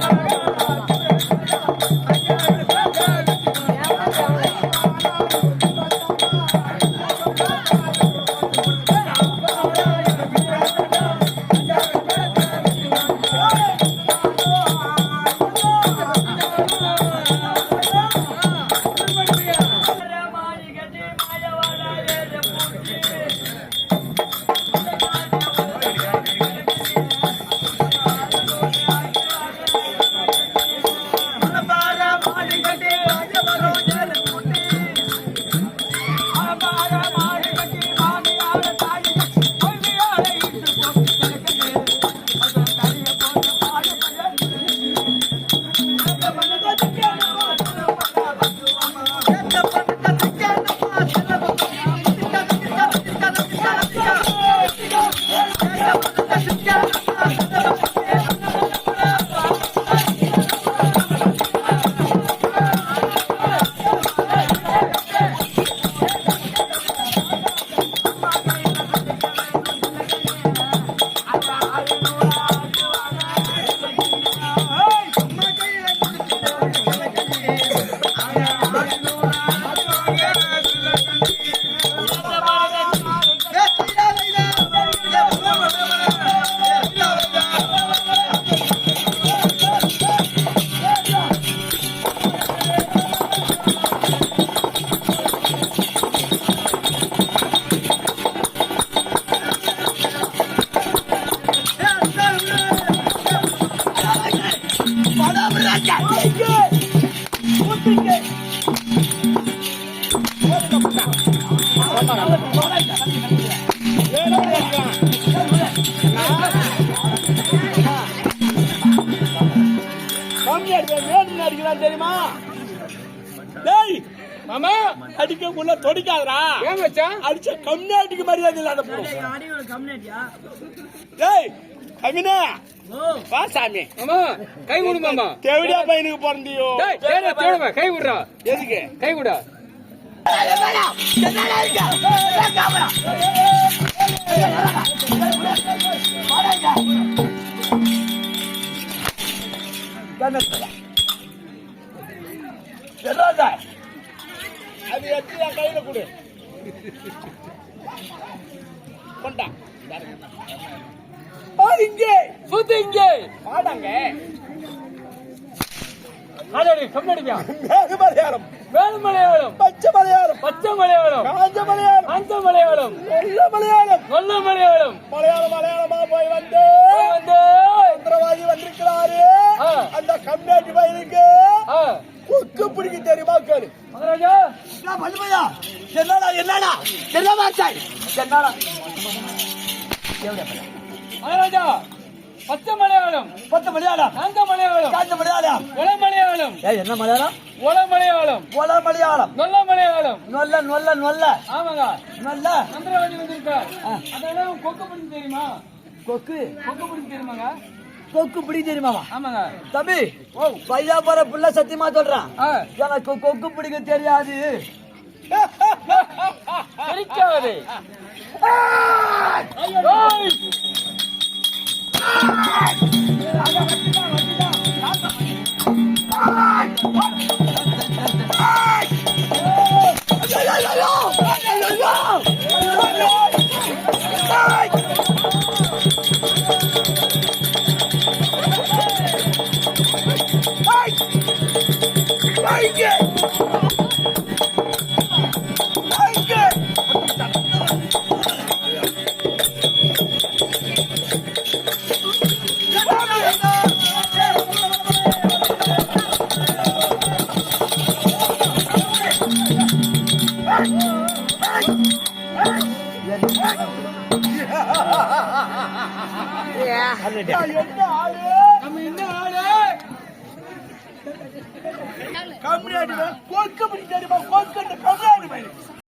கம்மி அடிக்கிறான் தெரியுமா டேய் மாமா. அடிக்க உள்ள தொடிக்காதடா ஏன் மச்சான் அடிச்ச கம்யூனிட்டிக்கு மரியாதை இல்லாத டேய் கவினே வா சாமி மாமா கை விடு மாமா தேவடியா பையனுக்கு பிறந்தியோ கை விடுறா எதுக்கு? கை விடா அது எடுத்து என் கையில கொடு கொண்டா இங்கே சுத்து இங்கே பாடாங்க பச்சை பச்சை மலையாளம் காஞ்ச மலையாளம் அந்த மலையாளம் நல்ல மலையாளம் நல்ல மலையாளம் மலையாளம் மலையாளமா போய் வந்து வந்து மந்திரவாதி வந்திருக்கிறாரு. அந்த கம்யூனிட்டி பையனுக்கு ஆ, கொக்கு பிடிக்க தெரியுமா கேளு மகாராஜா பல்லுமையா என்னடா என்னடா என்ன வார்த்தை என்னடா மகாராஜா பச்சை மலையாளம் பத்து மலையாளம் காந்த மலையாளம் காஞ்ச மலையாளம் ஒல மலையாளம் ஏய் என்ன மலையாளம் ஒல மலையாளம் ஒல மலையாளம் நொல்ல மலையாளம் நொல்ல நொல்ல. நொல்ல ஆமாங்க. நொல்ல. மந்திரவாதி வந்திருக்கார். அதெல்லாம் கொக்கு பிடிச்சி தெரியுமா? கொக்கு? கொக்கு பிடிச்சி தெரியுமாங்க? கொக்கு பிடி தெரியுமாமா? ஆமாங்க. தம்பி ஓ. பையா போற புள்ள சத்தியமா சொல்றான் எனக்கு கொக்கு பிடிக்க தெரியாது. சிரிக்காதே. ஏய்! என்ன ஆளு? நம்ம என்ன ஆளு? கம்மியாடி கொக்கு தெரியுமா கொக்கு கம்மியாடி